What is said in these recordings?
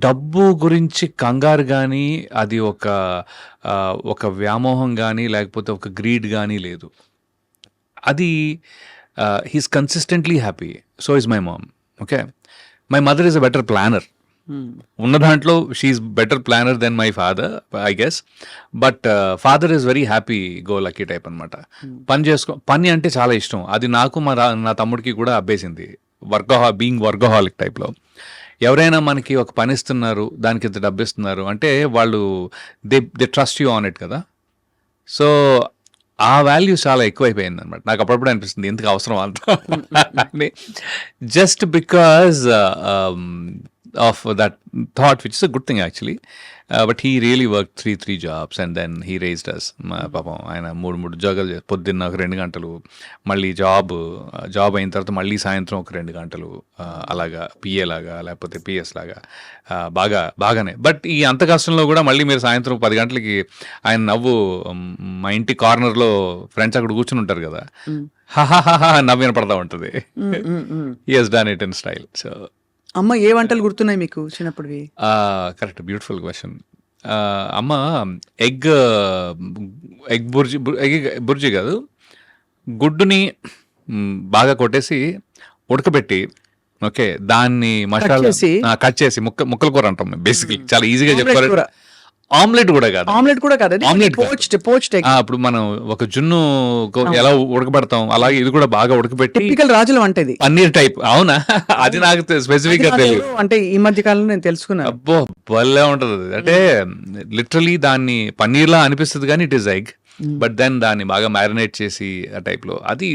డబ్బు గురించి కంగారు గానీ, అది ఒక ఆహ్, ఒక వ్యామోహం గానీ, లేకపోతే ఒక గ్రీడ్ గానీ లేదు. అది ఆహ్, he is consistently happy. So is my mom. Okay. My mother is a better planner. Hmm. ఉన్న దాంట్లో she is better planner than my father I guess. But father is very happy go lucky type అనమాట. Hmm. పని చేసుకో పని అంటే చాలా ఇష్టం. అది నాకు మా రా నా తమ్ముడికి కూడా అబ్బేసింది. వర్కహా బీయింగ్ వర్కహాలిక్ టైప్‌లో. ఎవరైనా మనకి ఒక పని ఇస్తున్నారు, దానికింత డబ్బిస్తున్నారు అంటే వాళ్ళు they they trust you on it కదా! సో, ఆ వాల్యూస్ చాలా ఎక్కువైపోయిందనమాట. నాకు అప్పుడప్పుడు అనిపిస్తుంది ఎందుకు అవసరమా అంతా. Just because of that thought which is a good thing actually. Ah, but he really worked 3, 3 jobs and then he raised us. మా పాపం ఆయన 3, 3 ఉద్యోగాలు చే పొద్దున్న ఒక 2 గంటలు, మళ్ళీ జాబ్ జాబ్ అయిన తర్వాత మళ్ళీ సాయంత్రం ఒక 2 గంటలు అలాగా పీఏ లాగా లేకపోతే పీఎస్ లాగా బాగా బాగానే. బట్ ఈ అంత కష్టంలో కూడా మళ్ళీ మీరు సాయంత్రం 10 గంటలకి ఆయన నవ్వు మా ఇంటి కార్నర్‌లో ఫ్రెండ్స్ అక్కడ కూర్చొని ఉంటారు కదా! హాహాహాహా నవ్వు వినపడతా ఉంటది. He has done it in style. So అమ్మ ఏ వంటలు గుర్తున్నాయి మీకు చిన్నప్పుడువి? ఆ! కరెక్ట్. బ్యూటిఫుల్. ఆహ్, అమ్మ egg egg bhurji egg bhurji కాదు. గుడ్డుని బాగా కొట్టేసి ఉడకబెట్టి ఓకే. దాన్ని మసాలా! కట్ చేసి ముక్క ముక్కల కూర అంటాం మేము బేసికల్లీ. చాలా ఈజీగా చెప్పుకోవాలి. ఆమ్లెట్ కూడా కాదు. ఆమ్లెట్ కూడా కాదు. ఆమ్లెట్. Poached poached! ఇప్పుడు మనం ఒక జున్ను. ఎలా ఉడకబెడతాం అలాగే ఇది కూడా బాగా ఉడకబెట్టి టిపికల్ రాజుల వంట ఇది. పన్నీర్ టైప్ అవునా? అది నాకు అది స్పెసిఫిక్‌గా నాకు తెలియదు. అంటే ఈ మధ్య కాలంలో నేను తెలుసుకున్నాను. అబ్బో! భలే ఉంటది. అంటే లిటరల్లీ దాన్ని పన్నీర్‌లా అనిపిస్తది గానీ it is egg. But then దాన్ని బాగా మ్యారినేట్ చేసి ఆ టైప్‌లో అది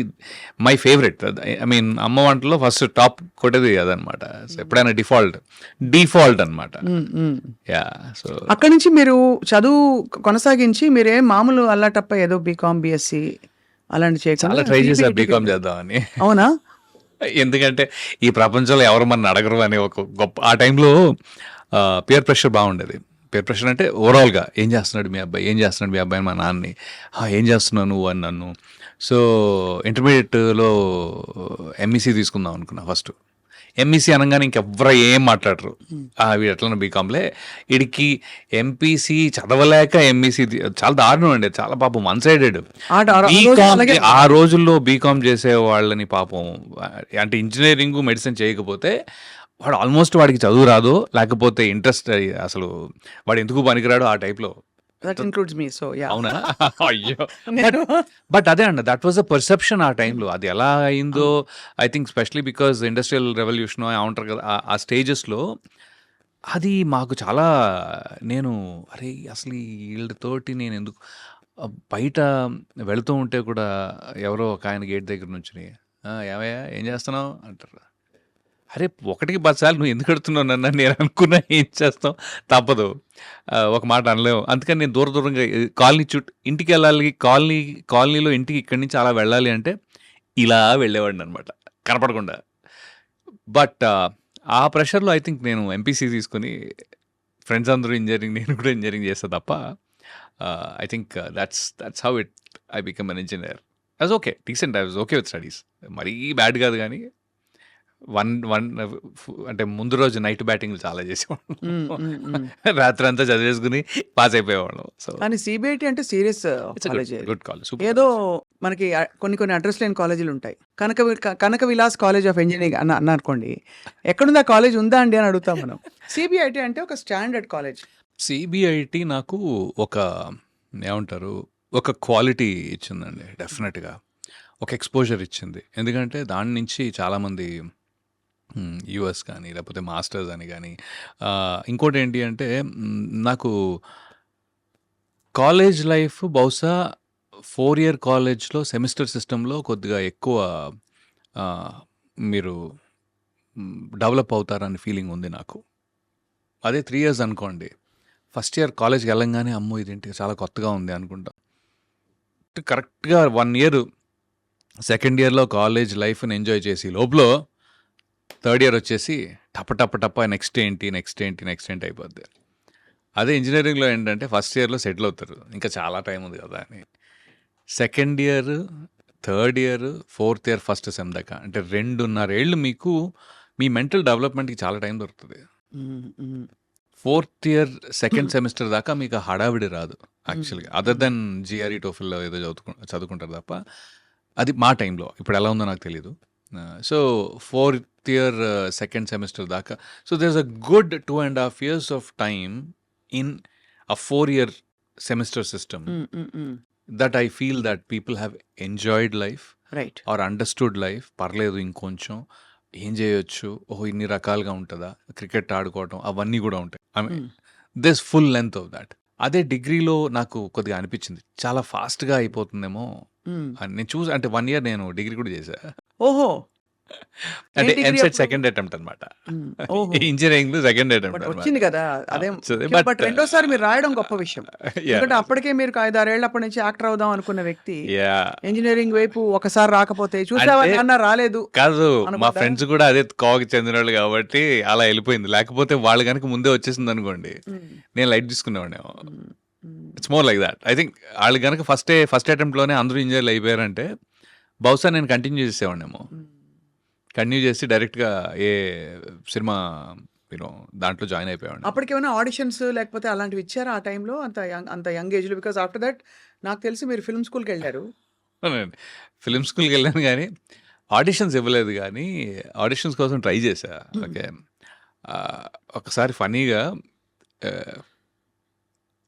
మై ఫేవరెట్. ఐ మీన్ అమ్మ వంటలో ఫస్ట్ టాప్ కొట్టేది అదనమాట. సో ఎప్పుడైనా డిఫాల్ట్. డిఫాల్ట్ అనమాట. యాహ్! సో అక్కడి నుంచి మీరు చదువు కొనసాగించి మీరేం మామూలు అల్లాటప్ప ఏదో బీకామ్, బీఎస్సీ చేయకుండా చాలా ట్రై చేశా CBIT కి బీకామ్ చేద్దామని. అవునా? ఎందుకంటే ఈ ప్రపంచంలో ఎవరు మనల్ని అడగరు అనే ఒక గొప్ప ఆ టైంలో పియర్ ప్రెషర్ బాగుండేది. పియర్ ప్రెషర్ అంటే ఓవరాల్‌గా ఏం చేస్తున్నాడు మీ అబ్బాయి? ఏం చేస్తున్నాడు మీ అబ్బాయి మా నాన్నని. "ఆ! ఏం చేస్తున్నావు నువ్వు" అని నన్ను. సో ఇంటర్మీడియేట్‌లో ఎంఈసీ తీసుకుందాం అనుకున్నా ఫస్ట్. ఎంఈసీ అనంగానే ఇంకెవ్వరు ఏం మాట్లాడరు. వీడు ఎట్లనో బీకామ్‌లే. ఈడికి ఎంపీసీ చదవలేక ఎంఈసీ ది చాలా దారుణం అండి. చాలా పాపం వన్ సైడెడ్. ఆ రోజుల్లో బీకామ్ చేసే వాళ్ళని పాపం అంటే ఇంజినీరింగ్, మెడిసిన్ చేయకపోతే వాడు ఆల్మోస్ట్ వాడికి చదువు రాదు. లేకపోతే ఇంట్రెస్ట్ అసలు వాడు ఎందుకు పనికిరాడు ఆ టైప్‌లో. That me. సో! అవునా? అయ్యో! బట్ అదే అండి. దట్ వాస్ ద పర్సెప్షన్ ఆ టైంలో. అది ఎలా అయిందో I think specially because industrial revolution ఏమంటారు కదా! ఆ- స్టేజెస్‌లో అది మాకు చాలా నేను అరే! అసలు ఈళ్ళతోటి నేను ఎందుకు బయట వెళుతూ ఉంటే కూడా ఎవరో ఒక ఆయన గేట్ దగ్గర నుంచొని "ఆ! ఏమయ్యా ఏం చేస్తున్నావు?" అంటారు. అరే! ఒకటికి 10 నువ్వు ఎందుకు అడుగుతున్నావు నన్ను నేను అనుకున్నా ఏం చేస్తాం తప్పదు. ఒక మాట అనలేము. అందుకని నేను దూర దూరంగా కాలనీ చుట్టూ ఇంటికెళ్ళాలి కాలనీ కాలనీలో ఇంటికి ఇక్కడి నుంచి అలా వెళ్ళాలి అంటే ఇలా వెళ్ళేవాడిని అనమాట కనపడకుండా. బట్ ఆ ప్రెషర్‌లో ఐ థింక్ నేను ఎంపీసీ తీసుకొని ఫ్రెండ్స్ అందరూ ఇంజనీరింగ్ నేను కూడా ఇంజనీరింగ్ చేస్తా తప్ప I think that's that's how it I become an engineer as okay. Decent I was okay with studies. మరీ బ్యాడ్ కాదు కానీ వన్ వన్ అంటే ముందు రోజు నైట్ బ్యాటింగ్‌లు చాలా. చేసేవాళ్ళం. హ్మ్. రాత్రంతా చదివేసుకొని పాస్ అయిపోయేవాళ్ళం. సో కానీ సీబీఐటీ అంటే సీరియస్ కాలేజే. Good college. ఏదో. మనకి ఆహ్, కొన్ని కొన్ని అడ్రస్ లేని కాలేజీలు ఉంటాయి. Kanaka Kanaka Vilas college of engineering అన్న అన్నారనుకోండి. ఎక్కడుంది ఆ కాలేజ్ ఉందా అండి అని అడుగుతాం మనం. సీబీఐటీ అంటే ఒక స్టాండర్డ్ కాలేజ్. సీబీఐటీ నాకు ఒక ఏమంటారు? ఒక క్వాలిటీ ఇచ్చిందండి డెఫినెట్‌గా. ఒక ఎక్స్‌పోజర్ ఇచ్చింది. ఎందుకంటే దాని నుంచి చాలామంది హ్మ్. యూఎస్ కానీ లేకపోతే మాస్టర్స్ అని కానీ ఆహ్, ఇంకోటేంటి అంటే హ్మ్, నాకు కాలేజ్ లైఫ్ బహుశా 4 ఇయర్ కాలేజ్‌లో సెమిస్టర్ సిస్టమ్‌లో కొద్దిగా ఎక్కువ ఆహ్, మీరు హ్మ్, డెవలప్ అవుతారని ఫీలింగ్ ఉంది నాకు. అదే 3 ఇయర్స్ అనుకోండి. ఫస్ట్ ఇయర్ కాలేజ్‌కి వెళ్ళంగానే అమ్మో! ఇదేంటి చాలా కొత్తగా ఉంది అనుకుంటాం. కరెక్ట్‌గా 1 ఇయర్ సెకండ్ ఇయర్‌లో కాలేజ్ లైఫ్‌ని ఎంజాయ్ చేసి లోపల థర్డ్ ఇయర్ వచ్చేసి టప టప టప నెక్స్ట్ ఏంటి? నెక్స్ట్ ఏంటి? నెక్స్ట్ ఏంటి? అయిపోద్ది. అదే ఇంజనీరింగ్లో ఏంటంటే ఫస్ట్ ఇయర్‌లో సెటిల్ అవుతారు. ఇంకా చాలా టైం ఉంది కదా అని. Second year, third year, fourth year first sem దాకా అంటే 2.5 ఏళ్ళు మీకు మీ మెంటల్ డెవలప్‌మెంట్‌కి చాలా టైం దొరుకుతుంది ఫోర్త్ ఇయర్ సెకండ్ సెమిస్టర్ దాకా మీకు హడావిడి రాదు యాక్చువల్గా అదర్ దెన్ జిఆర్ఈ టోఫిల్లో ఏదో చదువుకు చదువుకుంటారు తప్ప అది మా టైంలో ఇప్పుడు ఎలా ఉందో నాకు తెలియదు so fourth year second semester దాకా. So there a good two and half years of time in a four year semester system that I feel that people have enjoyed life right or understood life పర్లేదు ఇంకొంచెం. ఏం చేయొచ్చు? ఓహో ఇన్ని రకాలుగా ఉంటుందా? Cricket ఆడుకోవటం అవన్నీ కూడా ఉంటాయి. I mean this full length of that అదే డిగ్రీలో నాకు కొద్దిగా అనిపించింది. చాలా ఫాస్ట్గా అయిపోతుందేమో అని నేను చూసి. అంటే వన్ ఇయర్ నేను డిగ్రీ కూడా చేశా. ఓహో! అంటే ఎంసెట్? సెకండ్ అటెంప్ట్ అనమాట ఇంజనీరింగ్ సెకండ్ బట్ అటెంప్ట్ వచ్చింది కదా అదే బట్ రెండోసారి మీరు రాయడం గొప్ప విషయం. ఎందుకంటే అప్పటికే మీరు ఐదు ఆరేళ్ళ అప్పటి నుంచి యాక్టర్ అవుదాం అనుకున్న వ్యక్తి ఇంజనీరింగ్ వైపు ఒకసారి రాకపోతే చూసావా అన్న రాలేదు కాదు మా? ఫ్రెండ్స్ కూడా అదే కోవకి చెందిన వాళ్ళు కాబట్టి అలా వెళ్ళిపోయింది. లేకపోతే వాళ్ళు కనుక ముందే వచ్చేసింది అనుకోండి నేను light తీసుకునేవాడిని it's more like that I think వాళ్ళు కనుక ఫస్ట్ ఫస్ట్ అటెంప్ట్లోనే అందరూ ఇంజనీర్లు అయిపోయారంటే బహుశా నేను కంటిన్యూ చేసేవాడినేమో. కంటిన్యూ చేసి డైరెక్ట్గా ఏ సినిమా యూనో దాంట్లో జాయిన్ అయిపోయాడు అప్పటికేమైనా ఆడిషన్స్ లేకపోతే అలాంటివి ఇచ్చారా ఆ టైంలో? అంత అంత యంగ్ ఏజ్లో బికాస్ ఆఫ్టర్ దట్ నాకు తెలిసి మీరు ఫిల్మ్ స్కూల్కి వెళ్ళారు. ఫిలిం స్కూల్కి వెళ్ళాను కానీ ఆడిషన్స్ ఇవ్వలేదు కానీ ఆడిషన్స్ కోసం ట్రై చేశా. ఓకే. ఒకసారి ఫనీగా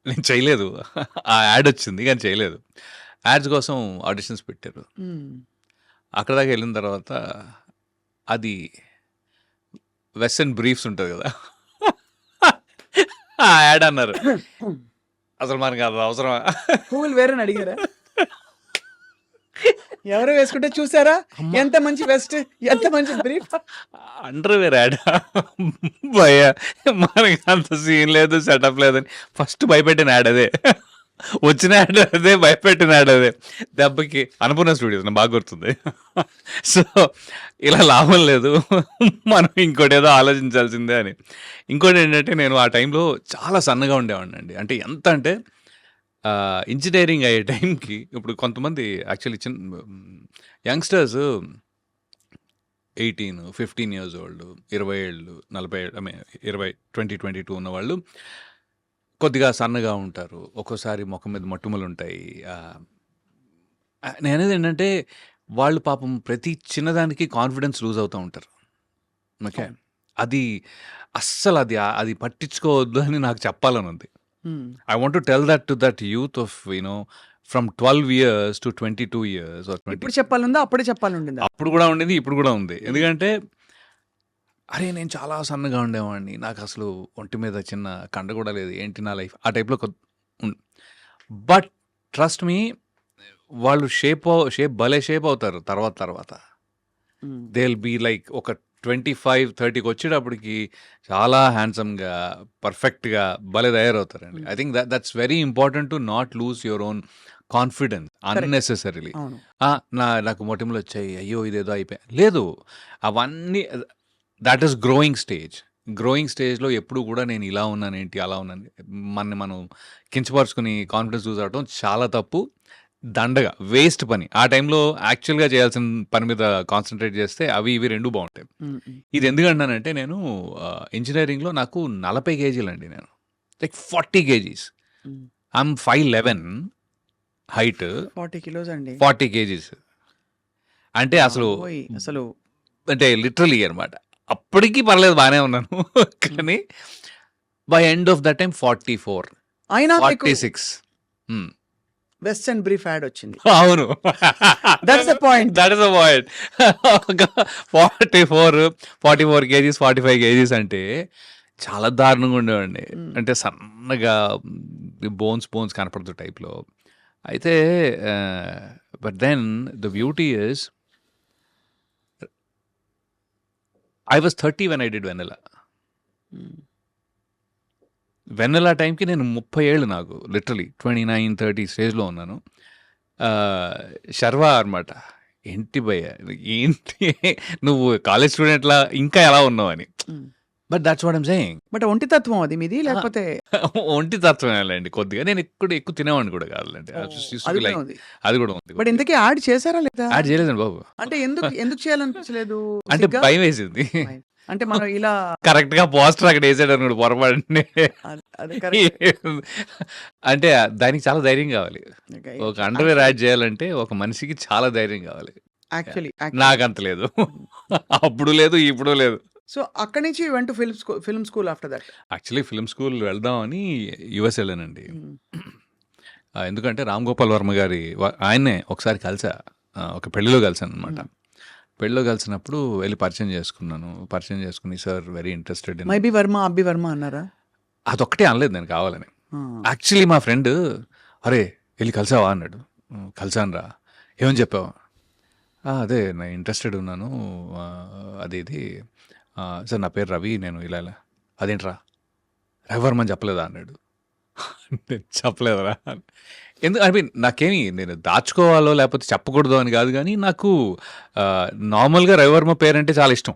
నేను చేయలేదు. ఆ యాడ్ వచ్చింది కానీ చేయలేదు. యాడ్స్ కోసం ఆడిషన్స్ పెట్టారు. అక్కడ దాకా వెళ్ళిన తర్వాత అది వెస్టర్న్ బ్రీఫ్స్ ఉంటుంది కదా. ఆ యాడ్ అన్నారు. అసలు మనకి అది అవసరమా? పువ్వులు వేరే అడిగారా? ఎవరు వేసుకుంటే చూసారా? ఎంత మంచి వెస్ట్ ఎంత మంచి బ్రీఫ్? Underwear add. భయ మనకి అంత సీన్ లేదు సెటప్ లేదని. ఫస్ట్ భయపెట్టిన యాడ్ అదే. వచ్చిన యాడ్ అదే భయపెట్టిన యాడ్ అదే. దెబ్బకి అనుపూర్ణ స్టూడియోస్ నాకు బాగా గుర్తుంది. సో ఇలా లాభం లేదు. మనం ఇంకోటి ఏదో ఆలోచించాల్సిందే అని. ఇంకోటి ఏంటంటే నేను ఆ టైంలో చాలా సన్నగా ఉండేవాడిని అండి. అంటే ఎంత అంటే ఇంజనీరింగ్ అయ్యే టైంకి ఇప్పుడు కొంతమంది యాక్చువల్లీ చిన్న youngsters eighteen fifteen years old ఇరవై ఏళ్ళు నలభై ఐ మీన్ ఇరవై ట్వంటీ ట్వంటీ టూ ఉన్నవాళ్ళు కొద్దిగా సన్నగా ఉంటారు. ఒక్కోసారి ముఖం మీద మట్టుమలు ఉంటాయి ఆ, ఆ, నేను అనేది ఏంటంటే వాళ్ళు పాపం ప్రతి చిన్నదానికి కాన్ఫిడెన్స్ లూజ్ అవుతూ ఉంటారు. ఓకే? అది అస్సలు అది అది పట్టించుకోవద్దు అని నాకు చెప్పాలని ఉంది I want to tell that to that youth of you know from twelve years to twenty two years ఇప్పుడు చెప్పాలందా? అప్పుడే చెప్పాలండిందా? అప్పుడు కూడా ఉండేది ఇప్పుడు కూడా ఉంది. ఎందుకంటే అరే నేను చాలా సన్నగా ఉండేవాడిని. నాకు అసలు ఒంటి మీద చిన్న కండ కూడా లేదు. ఏంటి నా లైఫ్? ఆ టైప్లో బట్ ట్రస్ట్ మీ వాళ్ళు షేప్ షేప్ భలే షేప్ అవుతారు తర్వాత తర్వాత. దే విల్ బీ లైక్ ఒక ట్వంటీ ఫైవ్ థర్టీకి వచ్చేటప్పటికి చాలా హ్యాండ్సమ్గా పర్ఫెక్ట్గా భలే తయారవుతారండి. I think that that's very important to not lose your own confidence unnecessarily అవును. ఆ, నా నాకు మొటిమలు వచ్చాయి. అయ్యో ఇదేదో అయిపోయా. లేదు. అవన్నీ that is growing stage growing స్టేజ్లో ఎప్పుడు కూడా నేను ఇలా ఉన్నాను ఏంటి అలా ఉన్నాను. మన మనం కించపరుచుకుని కాన్ఫిడెన్స్ లూజ్ అవడం చాలా తప్పు. దండగా వేస్ట్ పని. ఆ టైంలో యాక్చువల్గా చేయాల్సిన పని మీద కాన్సన్ట్రేట్ చేస్తే అవి ఇవి రెండు బాగుంటాయి. ఇది ఎందుకు అంటానంటే నేను ఇంజనీరింగ్లో నాకు నలభై కేజీలు అండి నేను. Like forty kgs. I'm five eleven height forty kilos అండి. Forty kgs. అంటే అసలు అసలు అంటే లిటరలీ అనమాట. అప్పటికి పర్లేదు బాగానే ఉన్నాను. కానీ by end of the time forty four అయినా forty six vest and brief ad వచ్చింది. అవును. That's the point. That is the point forty four forty four kgs forty five kgs అంటే చాలా దారుణంగా ఉండేవాడిని. Mm. అంటే సన్నగా బోన్స్ బోన్స్ కనపడుతు టైప్లో అయితే but then the beauty is I was thirty when I did Vennela hmm. Vennela టైంకి నేను ముప్పై ఏళ్ళు నాకు లిటరలీ ట్వంటీ నైన్ థర్టీ స్టేజ్లో ఉన్నాను. శర్వా అనమాట ఏంటి భయ్య? ఏంటి? నువ్వు కాలేజ్ స్టూడెంట్లా ఇంకా ఎలా ఉన్నావు అని. But that's what I'm saying but ఒంటి తత్వం అది మీది లేకపోతే ఒంటి తత్వం లేండి కొద్దిగా నేను ఎక్కువ ఎక్కువ తినేవాడిని కూడా కాదులేండి to అది కూడా ఉంది అది కూడా ఉంది బట్ ఇంతకీ యాడ్ చేశారా లేదా యాడ్ చేయలేదండి బాబు అంటే ఎందుకు ఎందుకు చేయాలనిపించలేదు అంటే సిగ్గా? భయం వేసింది. అంటే మనం ఇలా కరెక్ట్‌గా పోస్టర్ అక్కడ యేసాడు అనుకోండి పొరపాటున. అది అది కరెక్ట్. అంటే దానికి చాలా ధైర్యం కావాలి. ఒక అండర్‌వేర్ యాడ్ చేయాలంటే ఒక మనిషికి చాలా ధైర్యం కావాలి. యాక్చువల్లీ నాకంత లేదు. అప్పుడు లేదు, ఇప్పుడు లేదు. సో అక్కడి నుంచి went film school film school after that. Actually film school వెళ్దామని యూఎస్ వెళ్ళానండి. ఆ! ఎందుకంటే రామ్ గోపాల్ వర్మ గారి ఆయన్నే ఒకసారి కలిసా. ఒక పెళ్ళిలో కలిసాననమాట. హ్మ్. పెళ్ళిలో కలిసినప్పుడు వెళ్ళి పరిచయం చేసుకున్నాను. పరిచయం చేసుకొని sir very interested maybe Varma, అబ్బి వర్మ అన్నారా? అదొక్కటే అనలేదు నేను కావాలని. యాక్చువల్లీ మా ఫ్రెండ్ "అరే! ఎళ్ళి కలిసావా?" అన్నాడు. "హ్మ్. కలిసానురా." "ఏమని చెప్పావు?" "ఆ! అదే నేను ఇంట్రెస్టెడ్ ఉన్నాను. అది ఇది. సార్ నా పేరు రవి. నేను ఇలా ఇలా." "అదేంట్రా? రవివర్మని చెప్పలేదా?" అన్నాడు. నేను చెప్పలేదురా. ఎందుకు ఐ మీన్ నాకేమి నేను దాచుకోవాలో లేకపోతే చెప్పకూడదు అని కాదు కానీ నాకు నార్మల్‌గా రవివర్మ పేరు అంటే చాలా ఇష్టం.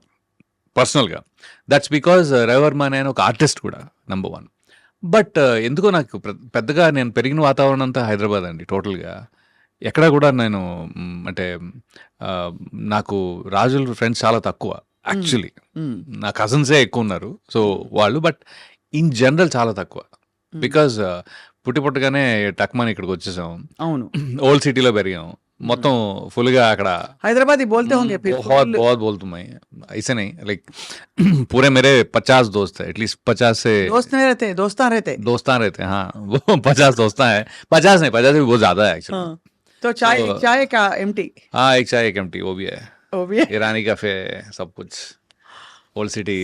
పర్సనల్‌గా. దట్స్ బికాజ్ రవివర్మ అనే ఒక ఆర్టిస్ట్ కూడా నంబర్ వన్ బట్ ఎందుకో నాకు పెద్దగా నేను పెరిగిన వాతావరణం అంతా హైదరాబాద్ అండి టోటల్‌గా. ఎక్కడ కూడా నేను అంటే నాకు రాజుల ఫ్రెండ్స్ చాలా తక్కువ యాక్చువల్లీ. హ్మ్. నా కజిన్సే ఎక్కువున్నారు. సో, వాళ్ళు బట్ ఇన్ జనరల్ చాలా తక్కువ. హ్మ్. బికాజ్ పుట్టి పుట్టగానే టక్‌మని ఇక్కడికొచ్చేసాం. అవును. ఓల్డ్ సిటీలో పెరిగాం. మొత్తం ఫుల్‌గా అక్కడ हैदराबादी बोलते हुँ, होंगे फिर बहुत फुल बहुत बोलता हूँ मैं। ऐसे नहीं लाइक पूरे मेरे 50 दोस्त हैं एटलीस्ट 50 से दोस्त नहीं रहते, दोस्तान रहते। दोस्तान रहते हैं हाँ वो 50 दोस्तान है 50 नहीं 50 से भी बहुत ज़्यादा है एक्चुअली हाँ। तो चाय तो चाय का एम्प्टी हाँ एक चाय एक एम्प्टी वो भी है वो भी है। ईरानी कैफे सब कुछ ओल्ड सिटी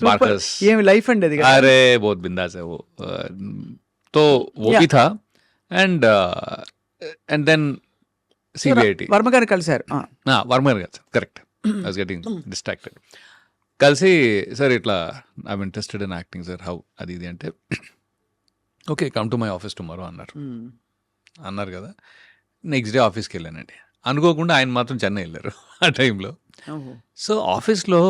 సూపర్ मार्कस ఏం లైఫ్ అండి అది కదా अरे बहुत बिंदास है वो अ, तो वो యా भी था एंड एंड देन సో ర- सीबीआईटी వర్మ గారు కలిశారు ఆ. ఆ, వర్మ గారు కాదు sir correct I was getting distracted కలిసి సార్ ఇట్లా I'm interested in acting sir how అది ఇది అంటే okay come to my office tomorrow అన్నారు ఉమ్. అన్నారు కదా నెక్స్ట్ డే ఆఫీస్కి వెళ్ళానండి అనుకోకుండా ఆయన మాత్రం చెన్నై వెళ్ళారు ఆ టైంలో. సో ఆఫీస్లో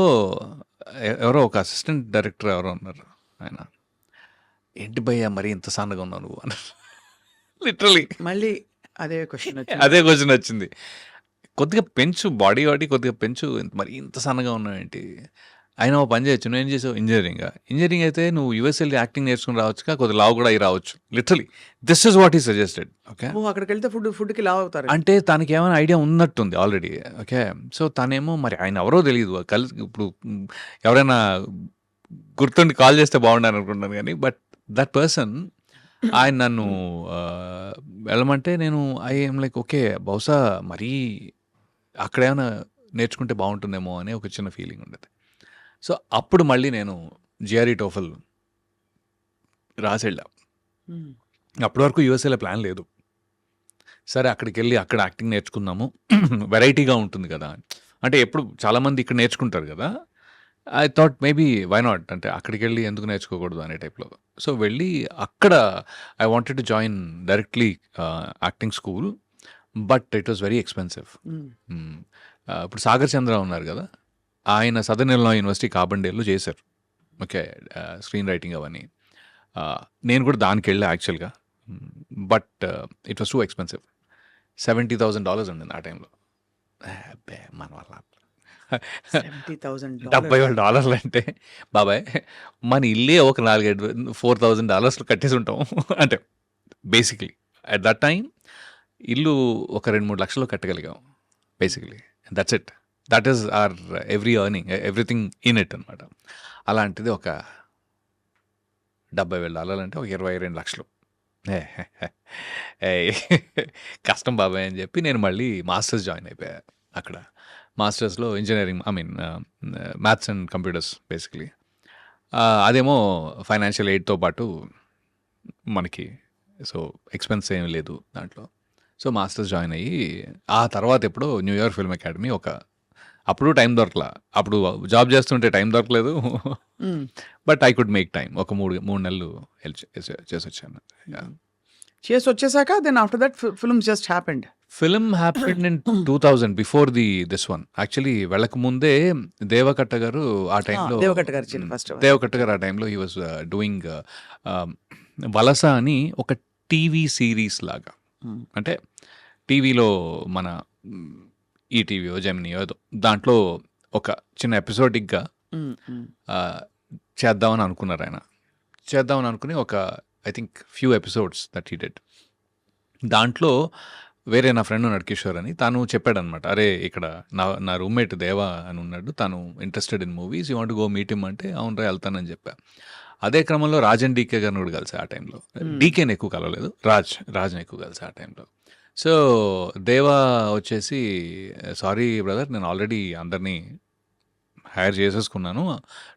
ఎవరో ఒక అసిస్టెంట్ డైరెక్టర్ ఎవరో ఉన్నారు ఆయన. ఏంటి భయ్యా మరి ఇంత సన్నగా ఉన్నావు నువ్వు అన్నారు లిటరలీ మళ్ళీ అదే క్వశ్చన్ అదే క్వశ్చన్ వచ్చింది. కొద్దిగా పెంచు బాడీ బాడీ కొద్దిగా పెంచు మరి ఇంత సన్నగా ఉన్నావు ఏంటి అయినా ఓ పని చేయొచ్చు. నువ్వు ఏం చేసావు ఇంజనీరింగ్ ఇంజనీరింగ్ అయితే నువ్వు యూఎస్ వెళ్ళి యాక్టింగ్ నేర్చుకుని రావచ్చుగా కొద్దిగా లావు కూడా అయి రావచ్చు. Literally this is what he suggested okay అక్కడికి వెళ్తే ఫుడ్ ఫుడ్కి లావ్ అవుతారు. అంటే తనకి ఏమైనా ఐడియా ఉన్నట్టుంది ఆల్రెడీ ఓకే సో తనేమో మరి ఆయన ఎవరో తెలియదు. కలిసి ఇప్పుడు ఎవరైనా గుర్తుండి కాల్ చేస్తే బాగుండాలని అనుకుంటున్నాను కానీ బట్ దట్ పర్సన్ ఆయన నన్ను వెళ్ళమంటే నేను ఐ ఏం లైక్ ఓకే బహుశా మరీ అక్కడ ఏమైనా నేర్చుకుంటే బాగుంటుందేమో అని ఒక చిన్న ఫీలింగ్ ఉండేది. సో అప్పుడు మళ్ళీ నేను జిఆర్ఈ టోఫల్ రాసి వెళ్ళా ఉమ్. అప్పటి వరకు యూఎస్ఏలో ప్లాన్ లేదు. సరే అక్కడికి వెళ్ళి అక్కడ యాక్టింగ్ నేర్చుకుందాము. వెరైటీగా ఉంటుంది కదా. అంటే ఎప్పుడు చాలామంది ఇక్కడ నేర్చుకుంటారు కదా. I thought maybe why not? అంటే అక్కడికి వెళ్ళి ఎందుకు నేర్చుకోకూడదు అనే టైప్లో. సో వెళ్ళి అక్కడ I wanted to join directly acting school but it was very expensive. ఇప్పుడు సాగర్ చంద్ర ఉన్నారు కదా. ఆయన సదర్న్ ఇల్లా యూనివర్సిటీ కాబండేలో చేశారు. ఓకే స్క్రీన్ రైటింగ్ అవన్నీ. నేను కూడా దానికి వెళ్ళా యాక్చువల్గా but it was too expensive seventy thousand dollars ఉండింది ఆ టైంలో అబ్బే మన వల్ల. 70,000 డెబ్బై వేల డాలర్స్. డాలర్లు అంటే బాబాయ్ మన ఇల్లే ఒక నాలుగైదు ఫోర్ థౌజండ్ డాలర్స్లో కట్టేసి ఉంటాం. అంటే బేసిక్లీ అట్ దట్ టైం ఇల్లు ఒక రెండు మూడు లక్షలు కట్టగలిగాం basically that's it that is our every earning everything in it అనమాట అలాంటిది ఒక డెబ్బై వేలు డాలర్లు అంటే ఒక ఇరవై రెండు లక్షలు. ఏ, కష్టం బాబాయ్ అని చెప్పి నేను మళ్ళీ మాస్టర్స్ జాయిన్ అయిపోయా అక్కడ. మాస్టర్స్లో engineering I mean maths and computers basically. అదేమో ఫైనాన్షియల్ ఎయిడ్తో పాటు మనకి సో ఎక్స్పెన్స్ ఏం లేదు దాంట్లో. సో మాస్టర్స్ జాయిన్ అయ్యి ఆ తర్వాత ఎప్పుడో న్యూయార్క్ ఫిల్మ్ అకాడమీ ఒక అప్పుడు టైం దొరకలా. అప్పుడు జాబ్ చేస్తుంటే టైం దొరకలేదు. But I could make time. ఒక మూడు మూడు నెలలు చేసి వచ్చాను. చేసి వచ్చేసాక then after that film just happened film happened in two thousand before the this one actually వెళ్ళక ముందే దేవకట్ట గారు ఆ టైంలో దేవకట్ట గారు చిన్న ఫస్ట్ దేవకట్ట గారు ఆ టైంలో హీ వాజ్ డూయింగ్ వలస అని ఒక టీవీ సిరీస్ లాగా. అంటే టీవీలో మన ఈటీవీయో జెమినియో ఏదో దాంట్లో ఒక చిన్న ఎపిసోడిక్గా చేద్దామని అనుకున్నారు ఆయన. చేద్దామని అనుకుని ఒక I think few episodes that he did. దాంట్లో వేరే నా ఫ్రెండ్ ఉన్నాడు కిషోర్ అని. తను చెప్పాడనమాట. "అరే! ఇక్కడ నా నా రూమ్‌మేట్ దేవ అని ఉన్నాడు. తను interested in movies. You want to go meet him" అంటే అవునురా ఎళ్తానని చెప్పా. అదే క్రమంలో రాజన్ డీకే గారిని కూడా కలిసా ఆ టైంలో. డీకేని ఎక్కువ కలవలేదు. రాజ్, రాజ్‌ని ఎక్కువ కలిసా ఆ టైంలో. సో, దేవ వచ్చేసి "సారీ బ్రదర్ నేను ఆల్రెడీ అందరిని హైర్ చేసేసుకున్నాను.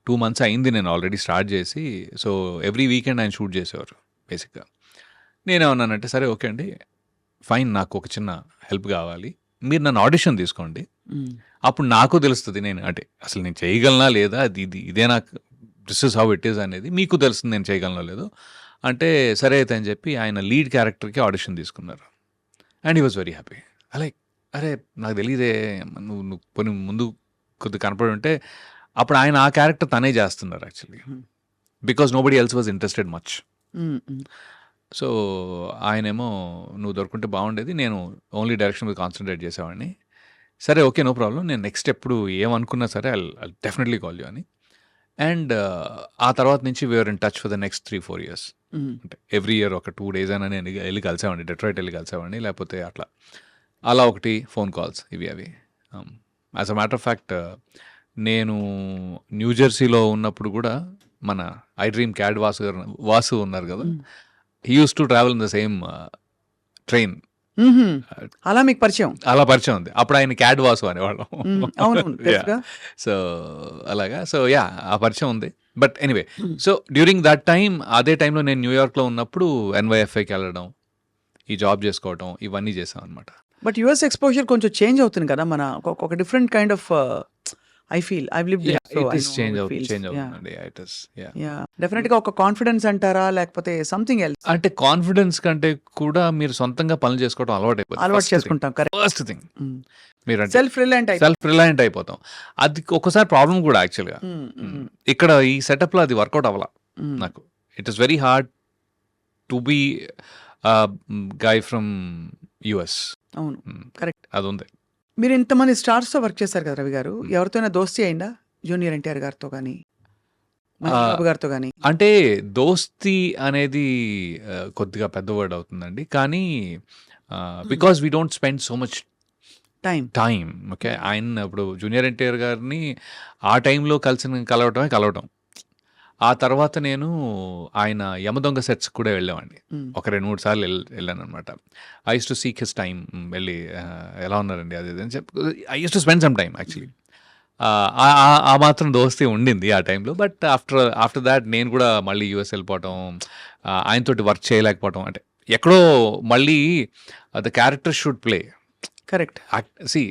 2 మంత్స్ అయింది నేను ఆల్రెడీ స్టార్ట్ చేసి. సో, ఎవ్రీ వీకెండ్ ఆయన షూట్ చేసేవారు బేసిక్‌గా. నేనేమన్నానంటే, "సరే ఓకే అండి. ఫైన్ నాకు ఒక చిన్న హెల్ప్ కావాలి. మీరు నన్ను ఆడిషన్ తీసుకోండి. హ్మ్. అప్పుడు నాకు తెలుస్తది నేను అంటే అసలు నేను చేయగలనా లేదా? అది ఇది ఇదే నాకు this is how it is అనేది మీకు తెలుస్తుంది నేను చేయగలనో లేదో." అంటే సరే అయితే అని చెప్పి ఆయన లీడ్ క్యారెక్టర్‌కి ఆడిషన్ తీసుకున్నారు. And he was very happy. Like అరే! నాకు తెలీదే నువ్వు నువ్వు పోనీ ముందు కొద్దిగా కనపడి ఉంటే అప్పుడు ఆయన ఆ క్యారెక్టర్ తనే చేస్తున్నారు actually. Hmm. Because nobody else was interested much. So, ఆయనేమో "నువ్వు దొరుకుంటే బాగుండేది. నేను ఓన్లీ డైరెక్షన్ మీద కాన్సంట్రేట్ చేసేవాడిని." సరే ఓకే. No problem. నేను నెక్స్ట్ ఎప్పుడు ఏమనుకున్నా సరే ఐల్ డెఫినెట్‌లీ కాల్ యూ అని. అండ్ ఆ తర్వాత నుంచి we are in touch for the next 3, 4 years. అంటే ఎవ్రీ ఇయర్ ఒక 2 డేస్ అయినా నేను ఎళ్ళి కలిసేవాడిని. డెట్రాయిట్ ఎళ్ళి కలిసేవాడిని. లేకపోతే అట్లా. అలా ఒకటి ఫోన్ కాల్స్ ఇవి అవి. As a matter of fact నేను న్యూ జెర్సీలో ఉన్నప్పుడు కూడా మన ఐ డ్రీమ్ క్యాడ్ వాసు గారు వాసు ఉన్నారు కదా! He used to travel in the same train. అలా మీకు పరిచయం. అలా పరిచయం ఉంది. అప్పుడు ఆయన క్యాడ్ వాసు అనేవాళ్ళం. తెలుసుగా. సో, అలాగా. So, yeah! ఆ పరిచయం ఉంది. But anyway. So, during that time అదే టైంలో నేను న్యూయార్క్‌లో ఉన్నప్పుడు ఎన్‌వైఎఫ్ఐకి వెళ్ళడం, ఈ జాబ్ చేసుకోవటం ఇవన్నీ చేశామనమాట. బట్ యూఎస్ ఎక్స్‌పోజర్ కొంచెం చేంజ్ అవుతుంది కదా! మన ఒక different kind of I feel I. Yeah! Yeah! డెఫినిట్‌గా ఒక కాన్ఫిడెన్స్ అంటారా? లేకపోతే సంథింగ్ ఎల్స్? అంటే కాన్ఫిడెన్స్ కంటే కూడా మీరు సొంతంగా పనులు చేసుకోవడం. అలవాటు థింగ్. చేసుకుంటాం. కరెక్ట్. First thing. మీరంటే సెల్ఫ్ రిలయంట్. సెల్ఫ్ రిలయంట్ అయిపోతాం. అది ఒక్కోసారి ప్రాబ్లమ్ కూడా యాక్చువల్‌గా. హ్మ్. హ్మ్. హ్మ్. ఇక్కడ ఈ సెటప్‌లో అది వర్కౌట్ అవ్వల. నాకు. It is very hard to be ah, guy from US. అవును. కరెక్ట్. అదుంది. మీరు ఇంతమంది స్టార్స్‌తో వర్క్ చేశారు కదా! రవి గారు. హ్మ్. ఎవరితోనైనా దోస్తీ అయిందా? జూనియర్ ఎన్టీఆర్ గారితో బాబు గారితో గాని? అంటే దోస్తీ అనేది కొద్దిగా పెద్ద వర్డ్ అవుతుందండి. కానీ. Because we don't spend so much time. Time. Okay. ఆయన ఇప్పుడు జూనియర్ ఎన్టీఆర్ గారిని ఆ టైంలో కలిసిన కలవటమే కలవటం. ఆ తర్వాత నేను ఆయన యమదొంగ సెట్స్‌కి కూడా వెళ్ళేవాడిని. ఒక 2, 3 సార్లు ఎల్ ఎళ్ళాననమాట. I to seek his time వెళ్ళి ఎలా ఉన్నారండి అది అని చెప్పి I used to spend some time actually. ఆ మాత్రం దోస్తీ ఉండింది ఆ టైంలో. బట్ ఆఫ్టర్ ఆఫ్టర్ థాట్ నేను కూడా మళ్ళీ యూఎస్ వెళ్ళిపోవటం, ఆయనతోటి వర్క్ చేయలేకపోవటం అంటే ఎక్కడో మళ్ళీ the character should play. Correct. See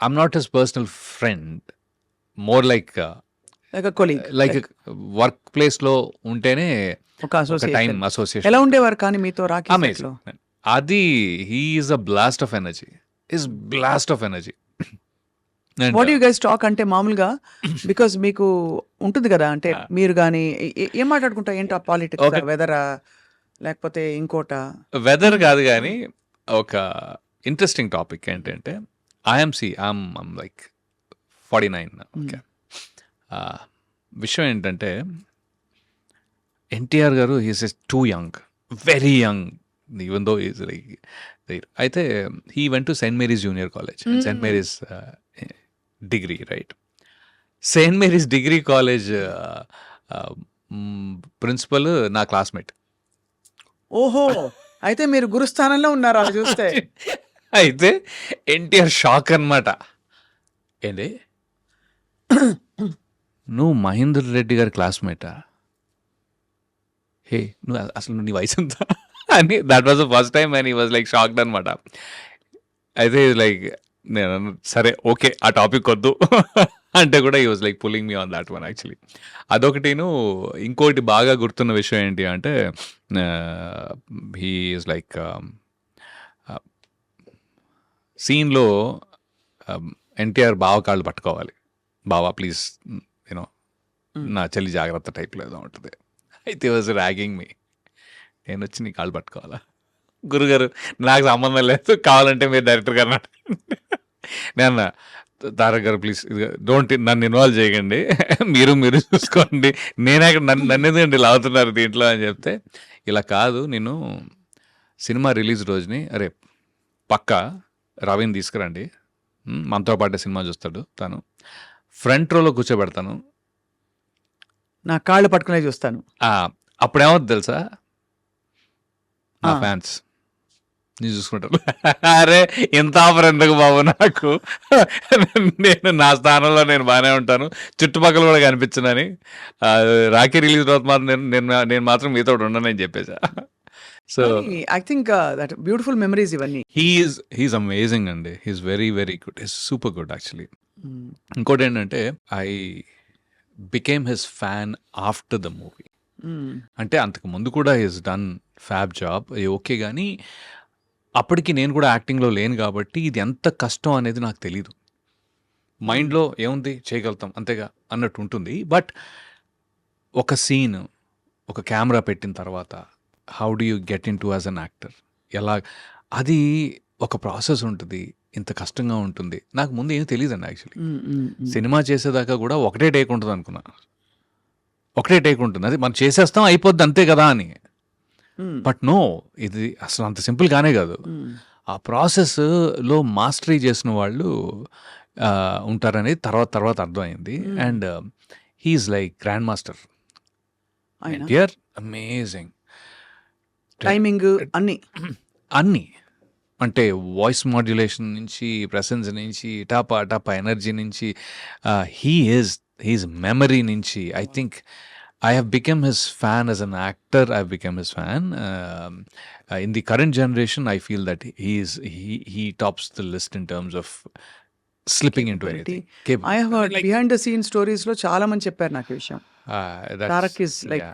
I'm not his personal friend. More like like colleague. Like like work ప్లేస్‌లో ఉంటేనే ఒక టైమ్ అసోసియేషన్. ఎలా. ఉండేవారు కానీ మీతో. అది he is a blast of energy. Is blast of energy. What you guys talk అంటే మామూలుగా బికాజ్ మీకు ఉంటుంది కదా! అంటే! మీరు ఎ ఏం మాట్లాడుకుంటారు? ఏంటా పాలిటిక్సా? వెదరా? లేకపోతే ఇంకోటా? వెదర్ కాదు గానీ ఒక ఇంట్రెస్టింగ్ టాపిక్ ఏంటంటే I'm see I'm I'm like 49 okay. Hmm. Ah, విషయం ఏంటంటే NTR garu he is too young. Very young. Even though is like అయితే he went to Saint Mary's junior college. Saint. Mary's degree right. Saint Mary's degree college principal నా classmate. ఓహో! అయితే మీరు గురుస్థానంలో ఉన్నారు అలా చూస్తే. అయితే ఎన్టీఆర్ షాక్ అన్నమాట. ఏంటి? నువ్వు మహేందర్ రెడ్డి గారి క్లాస్‌మేటా? హే! నువ్వు అసలు నీ వయసెంత? అని that was the first time and he was like shocked అనమాట. అయితే లైక్ నేను సరే ఓకే. ఆ టాపిక్ వద్దు. అంటే కూడా he was like pulling me on that one actually. అదొకటిను ఇంకోటి బాగా గుర్తున్న విషయం ఏంటి అంటే ఆహ్, ఈజ్ లైక్ సీన్‌లో ఎన్టీఆర్ బావ కాళ్ళు పట్టుకోవాలి. బావ ప్లీజ్ యూ నో చెల్లి జాగ్రత్త టైప్‌లో ఏదో ఉంటది. అయితే వాస్ ర్యాగింగ్ మీ. నేనొచ్చి నీ కాళ్ళు పట్టుకోవాలా? గురుగారు నాకు సంబంధం లేదు. కావాలంటే మీరు డైరెక్టర్ అడగండి. నేనన్నా తారక్ గారు ప్లీజ్ డోంట్ నన్ను ఇన్వాల్వ్ చేయకండి మీరు మీరు చూసుకోండి నేనే నన్ను నన్ను ఎందుకండి లాగుతున్నారు దీంట్లో అని చెప్తే ఇలా కాదు నేను సినిమా రిలీజ్ రోజుని అరే పక్క రవిని తీసుకురండి మనతో పాటే సినిమా చూస్తాడు తను ఫ్రంట్ రోలో కూర్చోబెడతాను. నా కాళ్ళు పట్టుకునే చూస్తాను. ఆ, అప్పుడేమవుతుంది తెలుసా? నా. ఫ్యాన్స్. నీ చూసుకుంటారు అరే ఇంత ఆఫర్ ఎందుకు బాబు నాకు? నేను నా స్థానంలో నేను బాగానే ఉంటాను. చుట్టుపక్కల కూడా కనిపించనని. రాఖీ రిలీజ్ తర్వాత మాత్రం నేను నేను నేను మాత్రం మీతో ఉండనని చెప్పేసా so I think that beautiful memories ఇవన్నీ. హీఈస్ హీఈస్ అమేజింగ్ అండి. He's very very good he's super good actually ఇంకోటి ఏంటంటే I became his fan after the movie అంటే అంతకు ముందు కూడా he's done fab job okay కానీ అప్పటికి నేను కూడా యాక్టింగ్లో లేను కాబట్టి ఇది ఎంత కష్టం అనేది నాకు తెలీదు. మైండ్లో ఏముంది? చేయగలుగుతాం అంతేగా అన్నట్టు ఉంటుంది. బట్ ఒక సీన్ ఒక కెమెరా పెట్టిన తర్వాత how do you get in to as an actor ఎలా అది ఒక ప్రాసెస్ ఉంటుంది. ఇంత కష్టంగా ఉంటుంది. నాకు ముందు ఏం తెలియదండి యాక్చువల్లీ సినిమా చేసేదాకా కూడా ఒకటే టేక్ ఉంటుంది అనుకున్నా. ఒకటే టేక్ ఉంటుంది. అది మనం చేసేస్తాం అయిపోద్ది అంతే కదా అని. బట్ నో ఇది అసలు అంత సింపుల్ గానే కాదు. ఆ ప్రాసెస్లో మాస్టరీ చేసిన వాళ్ళు ఉంటారనేది తర్వాత తర్వాత అర్థమైంది. And he's like grand master amazing timing అన్ని. అన్నీ. అంటే వాయిస్ మాడ్యులేషన్ నుంచి ప్రెసెన్స్ నుంచి టాపా టాపా ఎనర్జీ నుంచి హీ ఈజ్ హీస్ మెమరీ నుంచి I think I have become his fan as an actor I become his fan in the current generation I feel that he's he he tops the list in terms of slipping in to I behind the scene స్టోరీస్లో చాలా మంది చెప్పారు నాకు విషయం. Tarak is like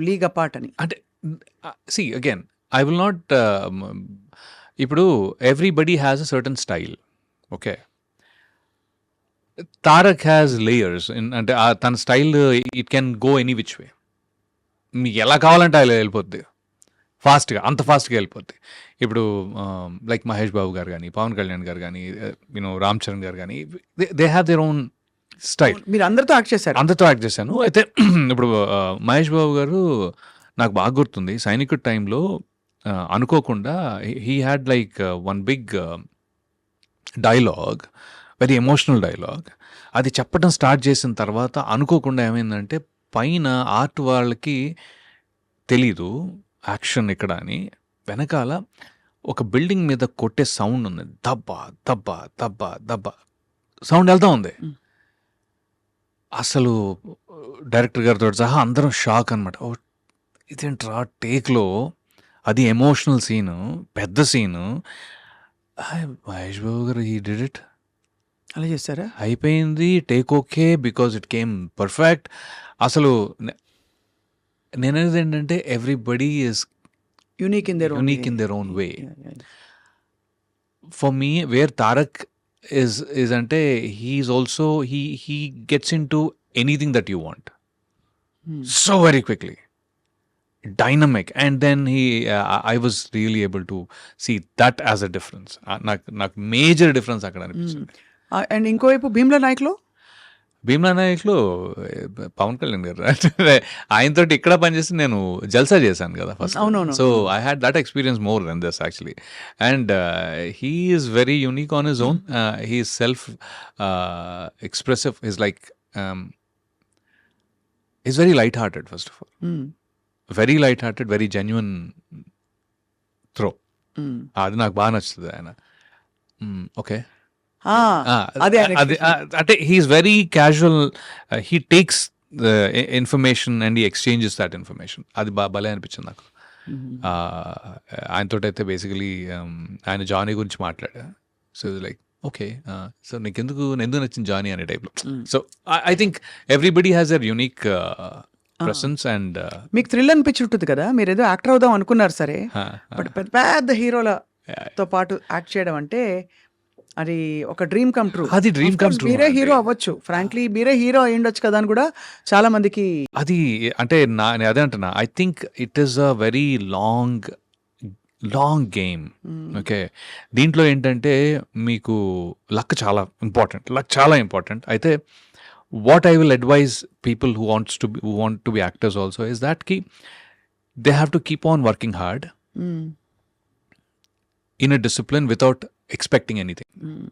league apart అని. అంటే see again I will not ఇప్పుడు everybody has a certain style okay Tarak has layers అంటే తన style it can go any which way మీకు ఎలా కావాలంటే అలా వెళ్ళిపోద్ది. ఫాస్ట్గా అంత ఫాస్ట్గా వెళ్ళిపోద్ది. ఇప్పుడు లైక్ మహేష్ బాబు గారు కానీ పవన్ కళ్యాణ్ గారు కానీ యూనో రామ్ చరణ్ గారు కానీ they have their own style మీరు అందరితో యాక్ట్ చేశారు. అందరితో యాక్ట్ చేశాను. అయితే ఇప్పుడు ఆ, మహేష్ బాబు గారు నాకు బాగా గుర్తుంది సైనికుడు టైంలో అనుకోకుండా he had like one big dialogue very emotional dialogue అది చెప్పడం స్టార్ట్ చేసిన తర్వాత అనుకోకుండా ఏమైందంటే పైన ఆర్ట్ వాళ్ళకి తెలీదు యాక్షన్ ఇక్కడ అని. వెనకాల ఒక బిల్డింగ్ మీద కొట్టే సౌండ్ ఉంది. దబ్బా దబ్బా దబ్బా దబ్బా. సౌండ్ వెళ్తా ఉంది. అసలు డైరెక్టర్ గారితో సహా అందరం షాక్ అనమాట ఇదేంట్రా టేక్లో అది ఎమోషనల్ సీను పెద్ద scene Mahesh Babu garu he did it అలా చేశారా అయిపోయింది take okay because it came perfect అసలు నే- నేనేది ఏంటంటే everybody is unique in their Unique in their own way. For me where Tarak is is అంటే he's also he he gets in to anything that you want so very quickly dynamic and then he I was really able to see that as a difference నాకు నాకు major difference అక్కడ అనిపించింది. And ఇంకోవైపు భీమ్లా నాయక్లో భీమ్లా నాయక్లో? పవన్ కళ్యాణ్ గారు అంటే ఆయనతోటి ఇక్కడ పనిచేసి నేను జల్సా చేశాను కదా ఫస్ట్ అవునవును. So I had that experience more then this actually and he is very unique on his own he is self expressive is like is very light hearted first of all very light hearted very genuine through. అది నాకు బాగా నచ్చుతుంది ఆయన. Okay అది అంటే he's very casual he takes information and he exchanges that information అది బా భలే అనిపించింది నాకు. ఆయనతో అయితే బేసికలీ ఆయన జానీ గురించి మాట్లాడా. సో లైక్ ఓకే సో నీకెందుకు ఎందుకు నచ్చింది జానీ అనే టైప్లో. So I think everybody has a unique presence and మీకు థ్రిల్ అనిపించి ఉంటుంది కదా మీరు ఏదో యాక్టర్ అవుదాం అనుకున్నారు సరే బట్ పెద్ద పెద్ద హీరోలతో పాటు యాక్ట్ చేయడం అంటే అది ఒక డ్రీమ్ కమ్ ట్రూ. అది డ్రీమ్ కమ్ ట్రూ మీరే హీరో అవ్వచ్చు. ఫ్రాంక్లీ మీరే హీరో అయ్యుండొచ్చు కదా అని కూడా చాలా మందికి అది అంటే నా నేను అదే అంటున్నా I think it is a very long long game okay దీంట్లో ఏంటంటే మీకు లక్ చాలా ఇంపార్టెంట్ లక్ చాలా ఇంపార్టెంట్ అయితే what I will advise people who wants to be want to be actors also is దాట్కి they have to keep on working hard in a discipline without expecting anything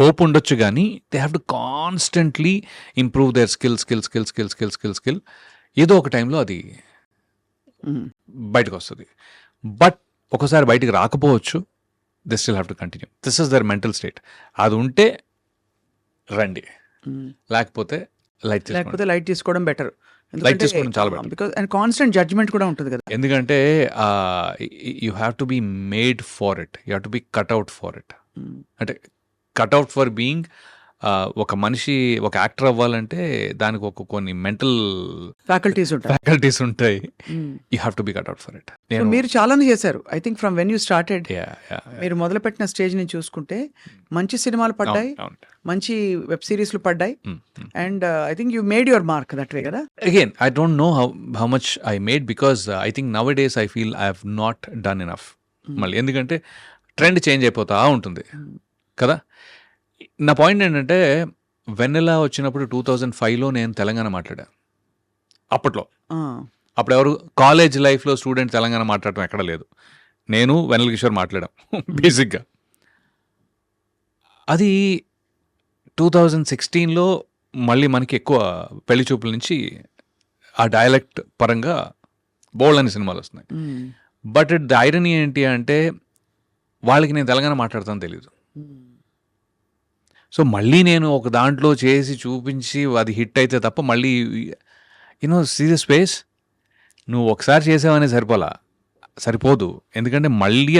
hope ఉండొచ్చు కానీ they have to constantly improve their skill skill skill skill skill skill skill ఏదో ఒక టైంలో అది బయటకు వస్తుంది. But ఒకసారి బయటకు రాకపోవచ్చు they still have to continue this is their mental state అది ఉంటే రండి. లేకపోతే లైట్ లేకపోతే లైట్ తీసుకోవడం బెటర్ తీసుకోవడం చాలా. బికాస్ అండ్ కాన్స్టెంట్ జడ్జ్మెంట్ కూడా ఉంటుంది కదా. ఎందుకంటే you have to be made for it you have to be cut out for it అంటే కట్అవుట్ ఫర్ బీయింగ్ ఒక మనిషి ఒక యాక్టర్ అవ్వాలంటే దానికి ఒక కొన్ని మెంటల్ ఫ్యాకల్టీస్ ఉంటాయి. ఫ్యాకల్టీస్ ఉంటాయి. You have to be cut out for it మీరు చాలానే చేశారు. I think from when you started. మీరు మొదలుపెట్టిన స్టేజ్ నుంచి చూసుకుంటే మంచి సినిమాలు పడ్డాయి. మంచి వెబ్ సిరీస్లు పడ్డాయి. And I think you made your mark that way కదా? Again, I don't know how how much I made because uh, I think nowadays I feel I have not done enough. మళ్ళీ ఎందుకంటే trend change అయిపోతా ఉంటుంది కదా? నా point ఏంటంటే వెన్నెలా వచ్చినప్పుడు two thousand ఫైవ్లో నేను తెలంగాణ మాట్లాడా. అప్పట్లో. అప్పుడు ఎవరు కాలేజ్ లైఫ్లో స్టూడెంట్ తెలంగాణ మాట్లాడటం ఎక్కడ లేదు. నేను వెనల్ కిషోర్ మాట్లాడాం. బేసిక్గా అది టూ థౌజండ్ సిక్స్టీన్లో మళ్ళీ మనకి ఎక్కువ పెళ్ళి చూపుల నుంచి ఆ డైలెక్ట్ పరంగా బోల్డ్ అనే సినిమాలు వస్తున్నాయి. బట్ ద ఐరనీ ఏంటి అంటే వాళ్ళకి నేను తెలంగాణ మాట్లాడతాను తెలియదు సో మళ్ళీ నేను ఒక దాంట్లో చేసి చూపించి అది హిట్ అయితే తప్ప మళ్ళీ యూనో సీరియస్ స్పేస్ నువ్వు ఒకసారి చేసావనే సరిపోలా సరిపోదు. ఎందుకంటే మళ్ళీ